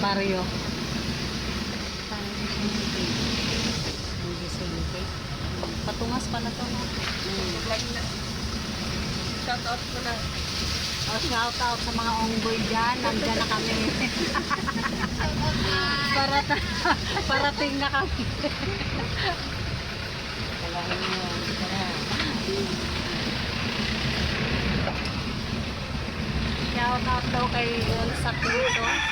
baryo. Paano Vicente? Vicente. Patungas pala to, no? Mm. Shout out ko na. Oh, shout out sa mga onggoy dyan. Nandyan na kami. Parat parating na kami. Kalahin mo. Shout out daw kay Elsa Quito.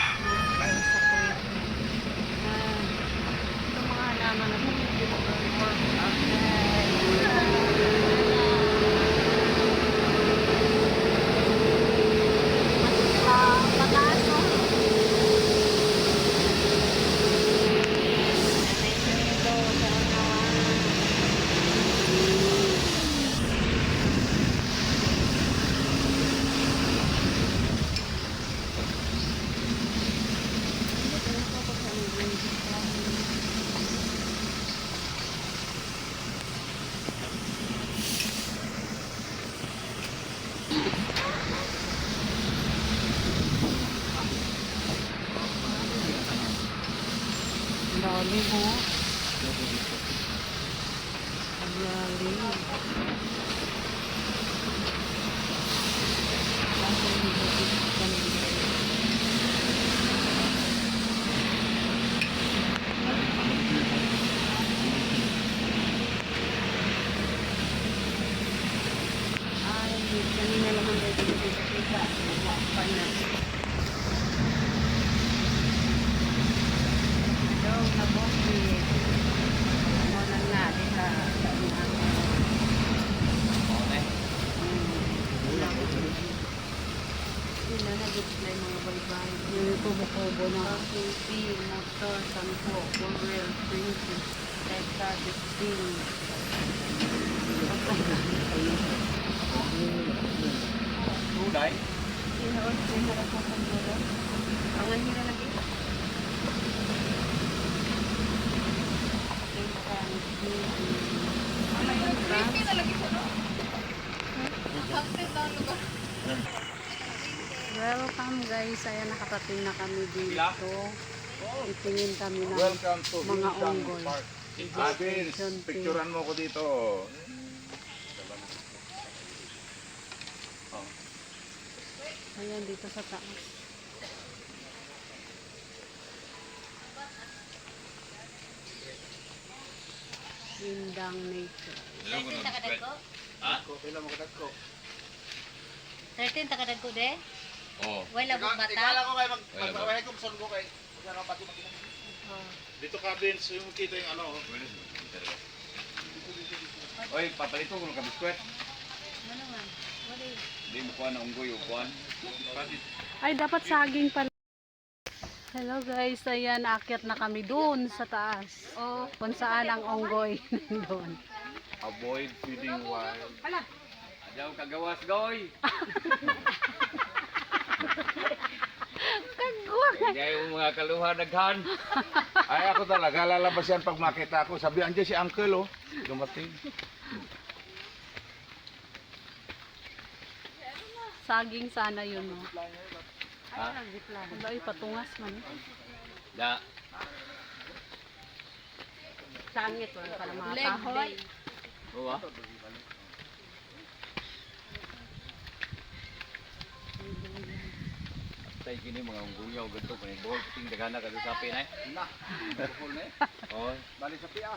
sila na display mga baybay. Yung kubo-kubo na kusi, motor, sampo, bumril, prinsi, teta, distin. Tulay? Tunay? Sinoon, sinoon sa pagduro. Ang hira lagi. Welcome guys, ayan nakatating na kami dito. Itingin kami ng Welcome to mga Hindang unggoy. Park. Station picturean mo ko dito. Ayan dito sa taas. Indang nature. Thirteen takadag ko? Ako, kailan mo kadat ko? Thirteen takadag ko de? Oo. Wala bang Ikala bata? ko kayo, Wala ba? magpapawahay ko, masan ko kayo. Magkano pati. Dito ka, Vince, yung kita yung ano. Oy, papalito ko ng biskwit. Ano man? Hindi mo kuha ng unggoy o kuhan. Ay, dapat saging pala. Hello guys, ayan, akyat na kami doon sa taas. Oh, kung saan ang onggoy doon. Avoid feeding wild. Ayaw kagawas goy. Kagwa Hindi yung mga kaluha daghan. Ay, ako talaga, lalabas yan pag makita ko. Sabi, andyan si Uncle, oh. Dumating. Saging sana yun, no? Ha? Wala, ay, patungas man. Da. Sangit, wala pala mga Leg kahoy. Oo ah. Tay kini mga ungguyaw ganito kani bol ting dagana ka sa pinay. Na, bukol na eh. Oh, Bali sa pia.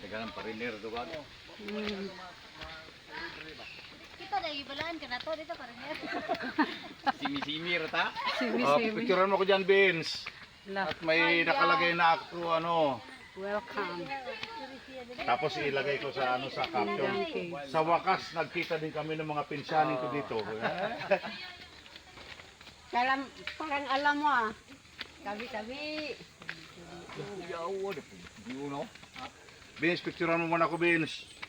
dagana pariner dugan. Mm. Kita na ibalaan ka na to. Dito pa rin yan. Simi-simi rata. Oh, Simi-simi. picturean mo ko dyan, Vince. At may nakalagay na ako, ano. welcome. Tapos ilagay ko sa ano sa caption. Sa wakas, nagkita din kami ng mga pinsanin ko dito. Alam, parang alam mo ah. Tabi-tabi. Vince, picturean mo muna ako, Vince.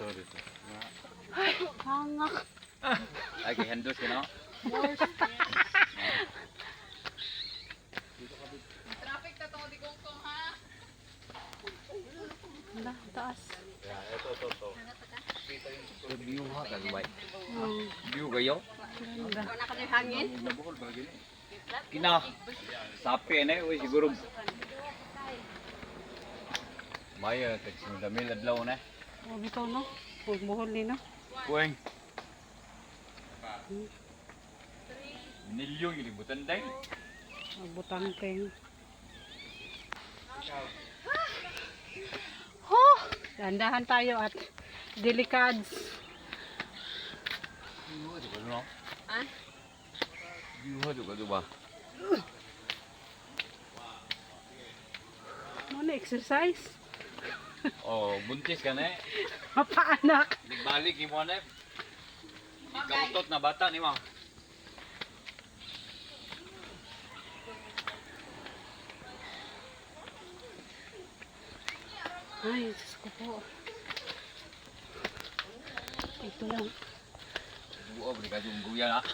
Ito, dito. Hangak. Ay kay handos kino. Hala, taas. Ito, ito, ito. View ha, kagaway. Mm, View kayo? ganda. Wala ka ng hangin. Nabukol ba gini? Kina. Sapi na eh, siguro. Maya, text mo dami adlaw na. Oh, bitaw no. Huwag buhol ni no. Kuweng. Nilyo yung libutan day. Magbutang peng. Oh! Dandahan tayo at delikads. Ha, di ba no? Ha? View ha, di ba di ba? Ano na exercise? Oh, buntis ka na eh. Mapaanak. Nagbalik mo na eh. Ikautot na bata ni ma. Ay, Diyos ko po. Ito lang. Buo, beri ka guya na.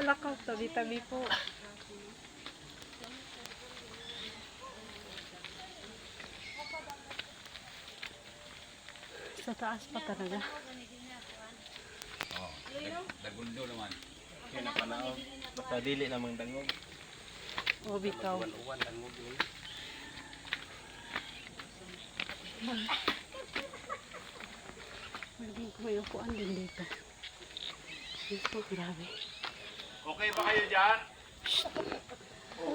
Wala ka, tabi-tabi po. Sa taas pa talaga. Oh, dagundo naman. Yan ang panahon. Basta dili namang dangog. O, bitaw. Uwan dangog yun. May upuan din dito. Diyos ko, grabe. Okay ba kayo dyan?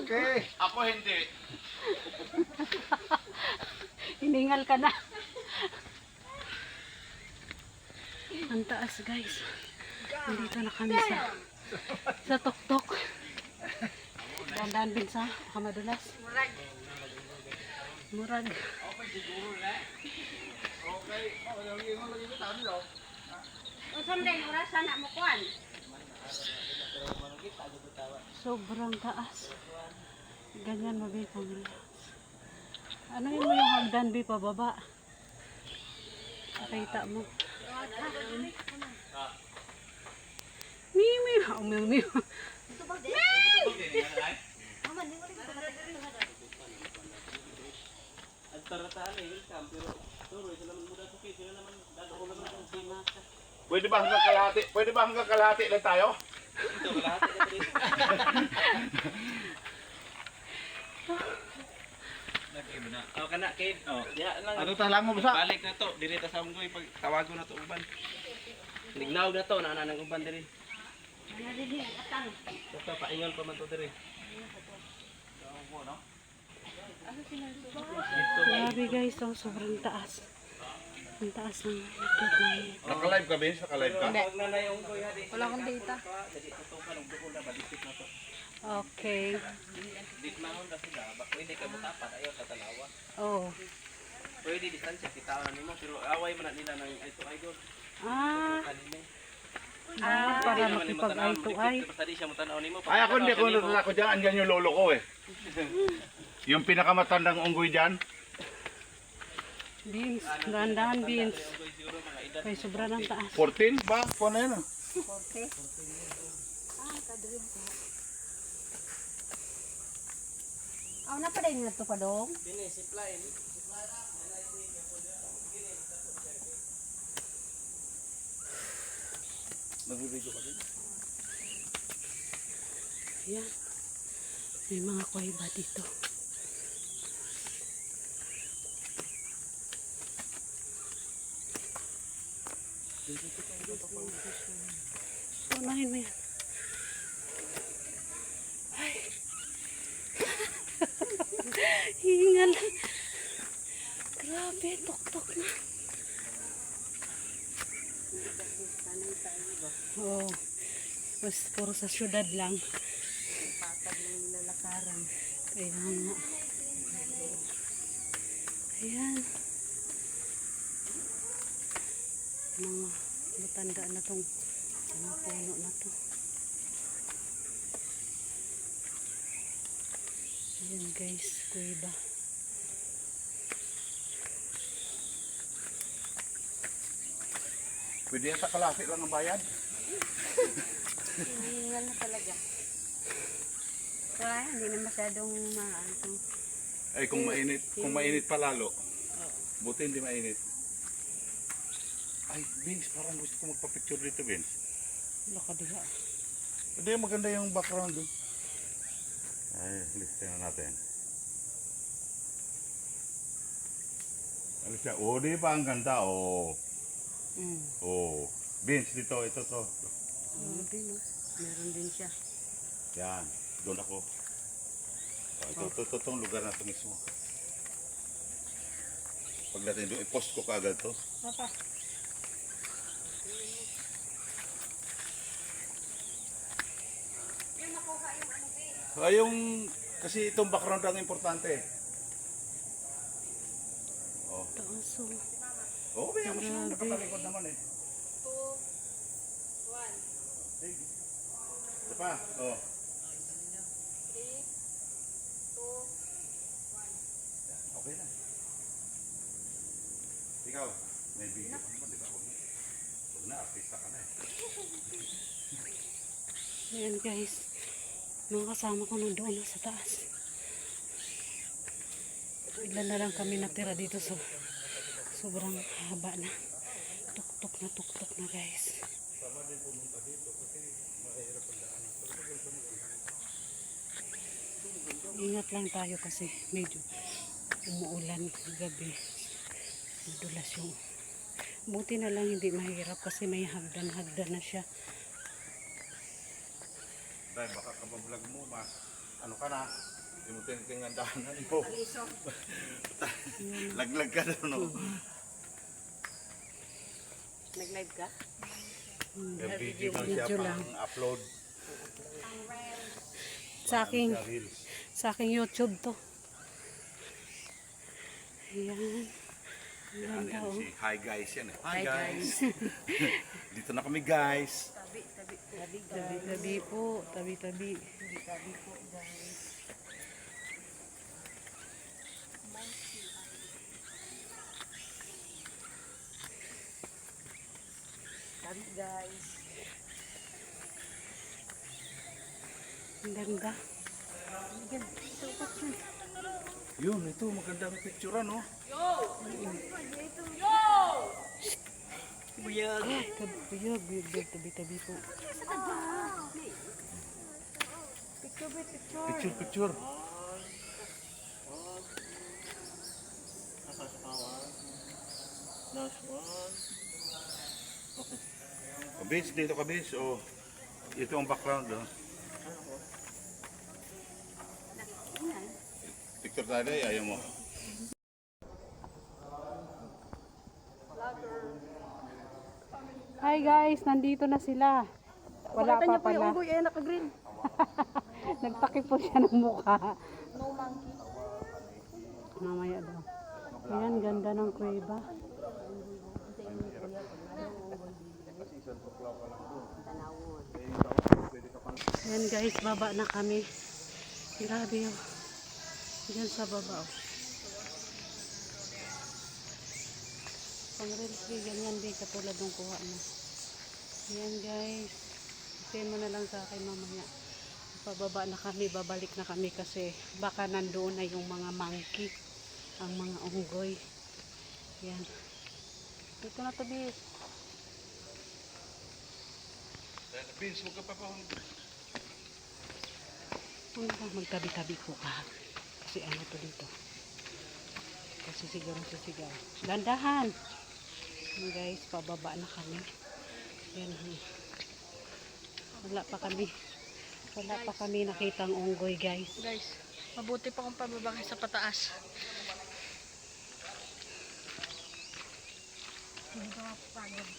Okay. Ako hindi. Hiningal ka na. Ang taas guys. Nandito na kami sa sa tuktok. Dandan din sa kamadulas. Murag. Murag. Sobrang taas. Ganyan mabi pang. Ano yun mo yung hagdan bi pababa? Nakita mo. Miu miu. Oh, miu miu. Pwede ba hanggang kalahati? Pwede ba hanggang kalahati lang tayo? Ito, kalahati na dito. Nag-iba na. Oh, kana, kid. Oh, ya lang. Ano talang mo basa? Balik na to, diri ta sa unggoy pag tawago na to uban. Lignaw na to, nana ng uban diri. Din din atang. Basta paingon pa man to diri. Grabe guys, oh, sobrang taas. Ang taas ng ikot namin. Naka-live ka, Vince? Naka-live ka? Pag nanay unggoy ha di. Wala akong data. Dili tutukan og dukol na balisit na to. Okay. Digmahon ra sila, ba pwede ka mutapat ayaw sa tanawa. Oh. Pwede distansya kita na nimo pero away man na nila ng ito idol. Ah, Kanime. ah para to di siya mutanaw nimo. Ay, ako hindi ko natala ko dyan. Andyan yung lolo ko eh. yung pinakamatandang unggoy dyan. Beans, dahan-dahan beans. Kay sobra ng taas. 14 ba? Kung ano yun ah. Aw na pa din nga to pa dong. Bini supply ni. Nagbibidyo ka din. Ayan. May mga kuweba dito. Unahin mo yan. Hingal. Grabe, tok-tok na. Oo. Mas puro sa syudad lang. Patag ng nilalakaran. Kaya nga. Ayan. Mga matanda na tong mga puno na to. Ayan guys, kuiba. Pwede sa kalahati lang ang bayad. Hingal na talaga. Kaya hindi na masyadong maano. Ay, kung mainit, kung mainit pa lalo. Buti hindi mainit. Ay, Vince, parang gusto ko magpa-picture dito, Vince. Baka diha. Hindi, maganda yung background doon. Ay, listin na natin. Ano siya? Oh, di ba ang ganda? Oh. Mm. Oh. Vince, dito, ito to. Ano no? Meron din siya. Yan, doon ako. Oh, ito, ito, ito, itong lugar na ito mismo. Pag natin doon, i-post ko kaagad to. Papa. Ay, yung, kasi itong background ang importante. Oh, Taas, oh. oh, may ako siya nakatalikod naman eh. Two, one. Ito pa, oh. Yan, Okay na. Ikaw, may video ka naman, di ba? Huwag na. Huwag na, artista ka na eh. Ayan guys. Mga kasama ko nandoon na sa taas. Ilan na lang kami natira dito sa sobrang haba na. Tuktok na tuktok na guys. Ingat lang tayo kasi medyo umuulan gabi. Madulas yung Buti na lang hindi mahirap kasi may hagdan-hagdan na siya. Dahil baka kabablog mo, mas ano ka na, hindi mo tinitingnan daanan mo. Laglag ka na, no? Nag-live ka? Hmm. Yung video lang siya Video lang. pang upload Sa aking, sa reels. sa aking YouTube to. Ayan. Ang Yan, yan, si Hi guys yan eh. Hi, guys. Dito na kami guys. Tabi, tabi, tabi, Tabi-tabi po. Tabi-tabi. tabi po, guys. Tabi, guys. Ang ganda. Yun, ito magandang picture no. Tabi-tabi. Tabi-tabi po. Picture, picture. Oh, Vince, dito ka Vince. Oh, ito ang background. Oh. Picture tayo eh, ayaw mo. Hi guys, nandito na sila. Wala pa pala. unggoy, eh, naka-green. Nagtakip po siya ng mukha. No monkey. Mamaya daw. Ayan, ganda ng kuweba. Ayan guys, baba na kami. Grabe oh. Diyan sa baba oh. Pang reels di ganyan di katulad ng kuha mo. Ayan guys. Send mo na lang sa akin mamaya. Pababa na kami, babalik na kami kasi baka nandoon na yung mga monkey, ang mga unggoy. Yan. Dito na to, bis. Vince, huwag ka pa pa. Huwag na magtabi-tabi ko ka. Kasi ano to dito. Kasi siguro sisigaw. Dandahan. Yan guys, pababa na kami. Yan. hmm. Wala pa kami. Wala pa kami nakitang unggoy guys. Guys, mabuti pa kung pababa sa pataas. Hindi ko mapapagod.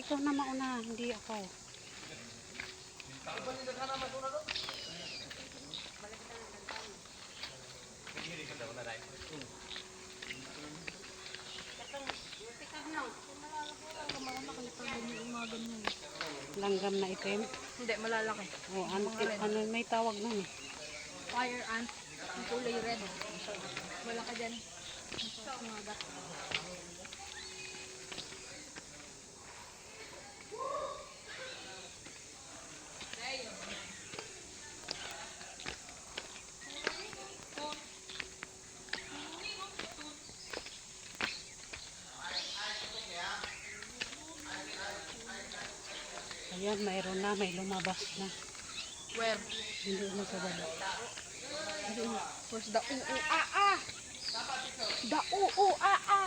Ikaw na mauna, hindi ako. Langgam na itim. Hindi, malalaki. O, ano, ano may tawag nun eh. Fire ant. Ang kulay red. Wala ka dyan. Mga Mayroon na, may lumabas na. Where? Hindi mo sa baba. Where's the uu a a? The uu a a.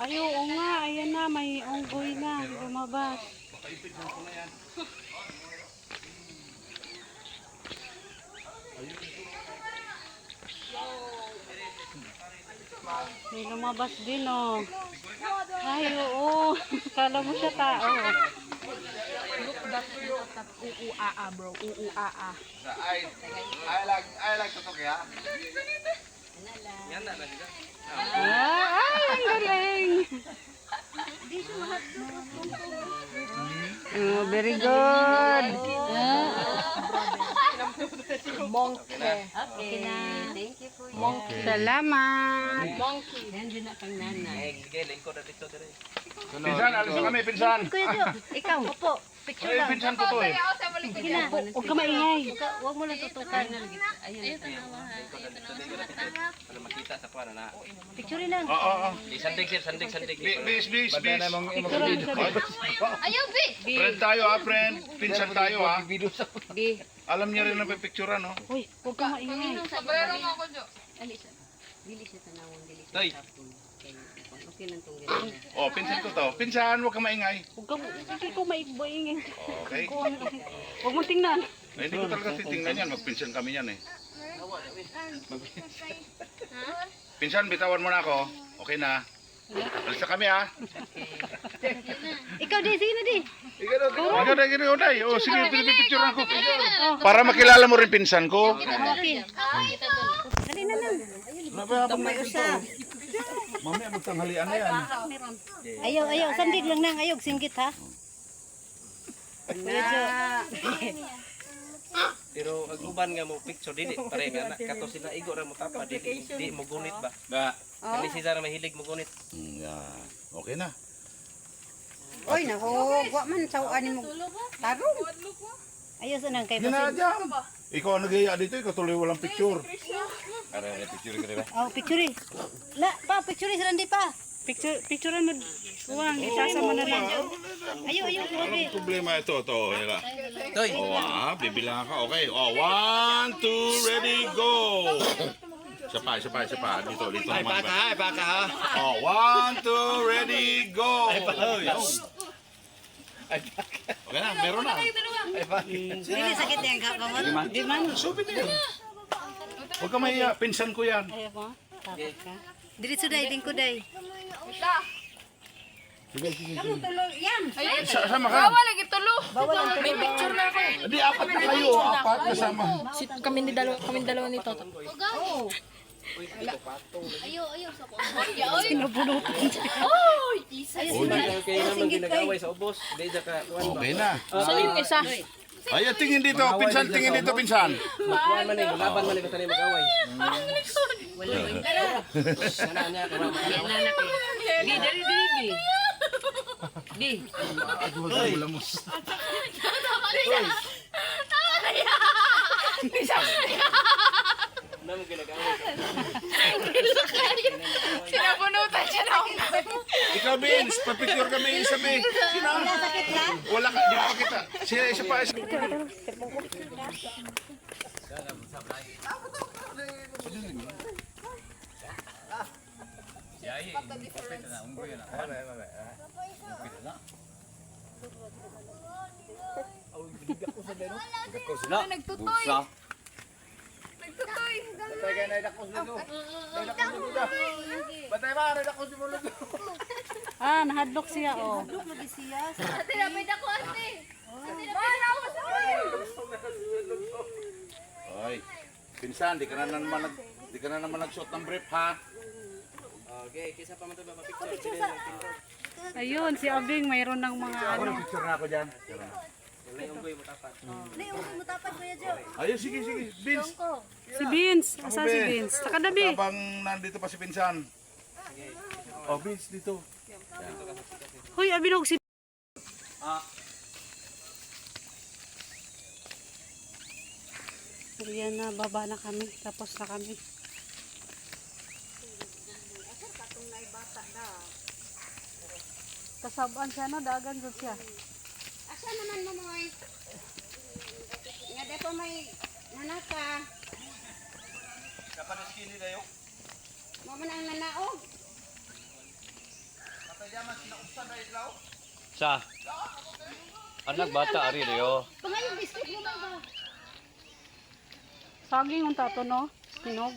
Ay, oo nga, ayan na, may unggoy na, lumabas. May lumabas din, oh. Ay, oo. Kala mo siya tao. Look that that uu a a bro. Uu a a. Ay, ay lang, ay lang tutok ya. Yan na lang. Ah, ay, ang galing. Oh, very good. Monkey. Salamat. Monkey. Eh, sige, lingkod na dito dire. Pinsan, alis na kami, pinsan. Kuya ikaw. Opo. Picture Ay, pinsan ko to eh. Sige na. Huwag ka maingay. Huwag mo lang tutukan. Para makita sa kuwan na. Picture lang. Oo, oo. Di sandig sir, sandig sandig. Bi- Bis, bis, bis. Picture lang. Ayaw, B. Friend tayo ha, friend. Pinsan tayo ha. Video sa Di. Alam niya rin na pipicturean, no? Uy, huwag ka maingay. Sabrero nga ako, Jo. Toy. Oh, pinsan ko to. Pinsan, huwag ka maingay. Huwag ka Hindi ko maingay. Okay. Huwag mo tingnan. Ay, hindi ko talaga titingnan yan. Magpinsan kami yan eh. Pinsan, bitawan mo na ako. Okay na. Alis na kami ha. Ikaw, di. Sige na, di. Ikaw na, ikaw na. Oh, sige, pinipicturean ko. Para makilala mo rin pinsan ko. Okay. Dali na lang. Mamaya magtanghalian na yan. Ayaw, ayaw. Sandig lang nang. Ayaw, singgit ha. Medyo. Pero ang uban nga mo picture dili pare nga na kato sila igo ra mo tapa dili di mo gunit ba. Ba, Kani sila na mahilig mo gunit. Mm, Yan. Okay na. Oy, nako, wa man sa ani mo. Tarong. Ayaw sa nang kay Hindi na dyan. Ikaw ang nag dito, ikaw tuloy walang picture. ara na picture ko diba? Oh, picture. La, pa, picture sa hindi pa. Picture, picture mo. Kuwang, isasama na lang. Ayaw, ayaw, grabe. Ang problema ito, ito. Hila. Toy. Oh, ah, bibilang ka. Okay. Oh, one, two, ready, go. Isa pa, isa pa, isa pa. Dito, dito naman. ay baka ha. Oh, one, two, ready, go. Okay na, meron na. Hindi, sakit yung kakamot. Di man. Souvenir. Huwag ka mahiya, pinsan ko yan. Ayaw mo? Takot ka? Diretso day, din ko day. Sa sama ka. Bawal lagi tulo. May picture na ako. Hindi, apat na kayo. Apat kasama. Si, kami ni dalawa, kami dalawa ni Toto. Uy, kay naman ginagaway sa ubos. Di da ka ba. Okay na. Yung isa? Ay, tingin dito. Pinsan, tingin dito, pinsan. Kuan man ni laban man ni basta ni magaway. Sana niya kaya Di, dari, di, di. Di. Naman ginagaway. Sinabunutan siya na ako. Ikaw, Vince, papicture kami isa, Vince. Sino? Wala ka, di pa kita. Siya, isa pa, isa. Ko sila. Nagtutoy. Busa. Nagtutoy. Ah, nahadlok siya, oh. Ate, napay na ko, ate. Ate, napay na ako sa Oy, pinsan, di ka na naman nag... Di ka na naman nagsuot ng brief, ha? Okay, kisa pa man to ba picture. Ayun, si Abing mayroon ng mga ano. Picture na ako dyan. Wala yung goy mo tapat. Ayun, sige, sige. Vince, Si Vince. Asa si Vince? Vince? Sa kadabi. habang nandito pa si pinsan. Oh, Vince, dito. Hoy, abinog si Ayan na, baba na kami. Tapos na kami. Kasabaan siya no, dagan dyan siya. Asa naman mo moy? Nga de po may nanaka. Kapan skinny na yun? Mo man ang nanaog. Katayaman, sinaupsan na ilaw. Sa. Anak bata ari riyo. Pangayong biscuit mo ba ba? Saging yung tato no, sinog.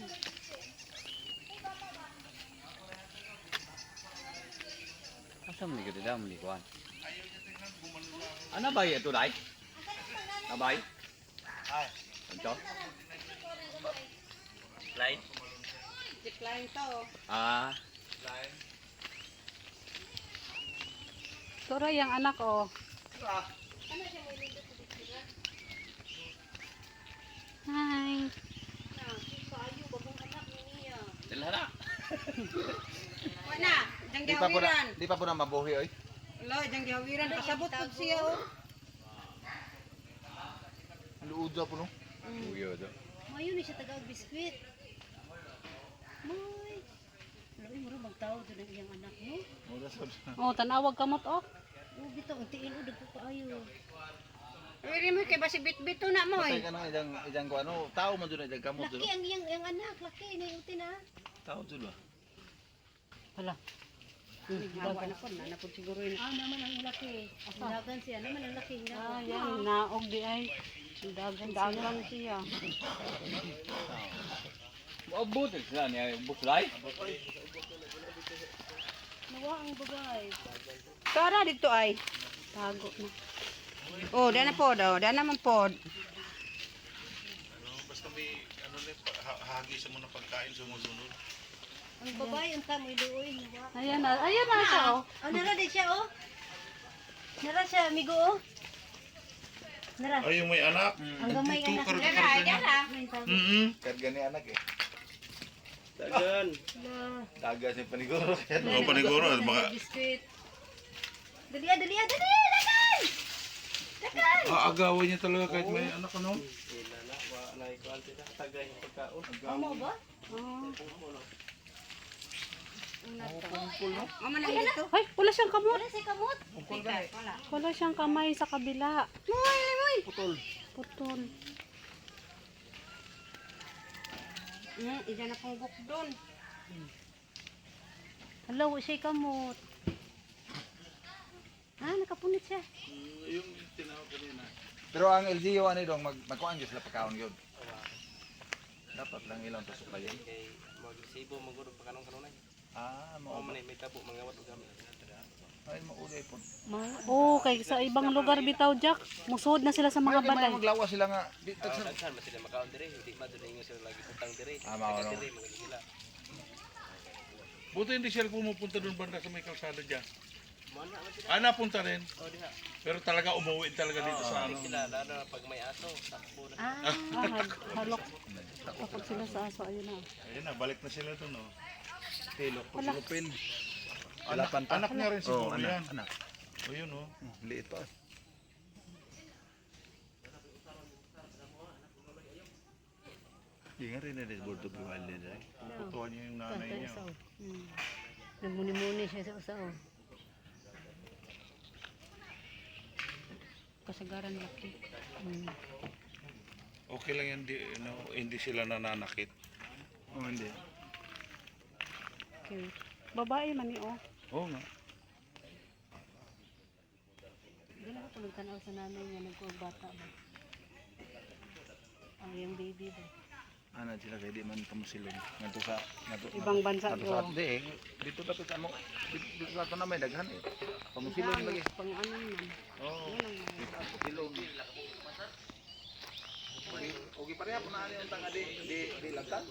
Asa man gid da man kuan. Ana bay ito dai? Abay. Ay. Ito. Line. Decline to. Ah, Line. Tura yung anak oh. Hi. dala na. Wala. Dang Di pa po na, gawiran. di pa po na mabuhi oy. Lo, dang gawiran. Pasabot po siya oh. Luod po no. Uyo do. Mayo ni siya tagag biskwit. Moy. Lawi mo rin magtawag doon ang iyang anak mo. Mura sa. Oh, tanawag kamot oh. Oh, bitaw, ang tiin o, dagko kaayo. Wiri mo kay basi bit-bito na mo Patay eh. ka nang idang idang ko ano, tao man doon idang kamot Laki doon. ang iyang, iyang anak, laki na yung tina. Tao doon ba? Hala. Hawa na po. Nanapod siguro yun. Ah, naman ang laki. Dagan siya, naman ang laki. Ah, yan, naog di ay. Dagan-dagan siya. Maabot sila niya buklay. Nawa ang bagay. Tara dito ay. Tago na. Oh, dana po daw. Dana man po. Basta may ano ulit, hagi sa muna pagkain sumusunod. Ang babae, ang tamoy luoy. Nawa. Ayan na, ayan na siya oh. Oh, nara din siya, oh. Nara siya, amigo, oh. Nara. Ay, yung may anak. Ang gamay anak. Dara, dara. Mm-hmm. Kahit gani anak eh. Dagan. Taga si paniguro. Oo, paniguro. Baka. Dali, ah, dali, ah, dali, dagan! aagawan niya talaga kahit may anak ano. Sila na, wa na. Tagay yung pagkaon. Amo ba? Mama na dito. Ay, wala siyang kamot. Wala siya kamot. Wala. Wala siyang kamay sa kabila. Moy, moy. Putol. Hmm, isa na pong guk doon. Hala, siya kamot. Ah, nakapunit siya. Yung tinawag ko na. Pero ang LGU ano dong mag magkuan gyud sila pagkaon gyud. Dapat lang ilang to suklayan. Kay mag-resibo, maguro pa kanong kanunay. Ah, Oo, mo man may tabo, mangawat o gamit. Ay maulay po. Oo, oh, kay sa ibang lugar bitaw, Jack. Musod na sila sa mga Mga balay. maglawas sila nga. Di Oo, tagsan. sila makaon dire, hindi doon ingon sila lagi utang dire. Ah, Taga no. dire, magaling sila. Buti hindi siya pumupunta doon banda sa may kalsada man sila. Ah, napunta rin. Oh, diha. Pero talaga umuwi talaga dito sa ano. Sila, lalo na pag may aso, takbo na. Ah, hal- halok. Kapag sila sa aso, ayun na. Ayun na, balik na sila doon oh. Tilok po Anak, anak niya rin siguro Oh, yan. anak, anak. O yun oh. Liit pa. Hindi nga rin na rin board of wild eh. Putuhan niya yung nanay niya. oh. Hmm. Namuni-muni siya sa usaw. Kasagaran laki. Okay lang yan, di, no, hindi sila nananakit. Oh, hindi. Okay. Babae man ni oh. Oo nga. Na ako nagtanaw sa nanay niya, nagkuwag bata ba? Ang yung baby ba? Ano sila kaya di man kamusilong. Ngadto sa ngadto. Ibang bansa ngadto sa to. di eh. Dito dapat ano. Dito, dito sa ato na may daghan eh. Kamusilong lagi. Pang ano man. Oo. Dito ang kamusilong. Ogi, ogi pareha po na ano yung tanga di di di lagtan.